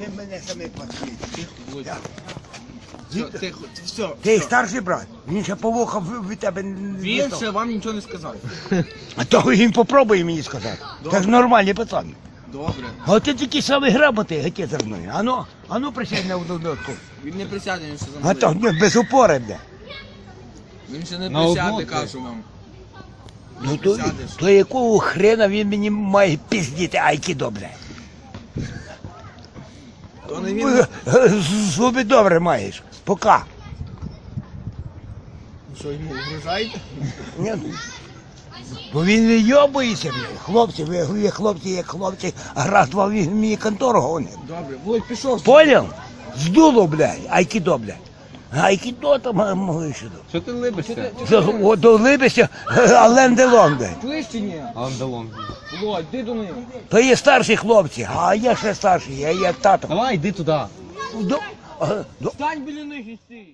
Ви мене самі послухайте. Тихо, тихо, все. Ти старший брат, він ще повухав від тебе. не Він ще вам нічого не сказав. А то він попробує мені сказати. Добре. Це ж нормальні пацани. Добре. А ти такий самий грамотний, геть зі мною. Ану, ану присядь на одну нотку. Він не присяде, він ще А то мною. ні, без упори буде. Він ще не На присяде, кажу вам. Ну то, то якого хрена він мені має піздіти, айкідо, бля. То не він. Е, е, Зуби добре маєш. Пока. Що йому угрожаєте? Ні, ну. Бо він вийобується, бля. Хлопці, ви, ви хлопці, як хлопці, а раз два він мені контору гонить. Добре, Володь пішов. Понял? Здуло, блядь, айкідо, блядь. Айкідо там сюди. Що ти либишся? Долибися, Ален Делон, блядь. Чуєш чи ні? Андалон. Володь, йди до них. То є старші хлопці, а я ще старший, я як тато. Давай, йди туди. До, Стань біля них і стій.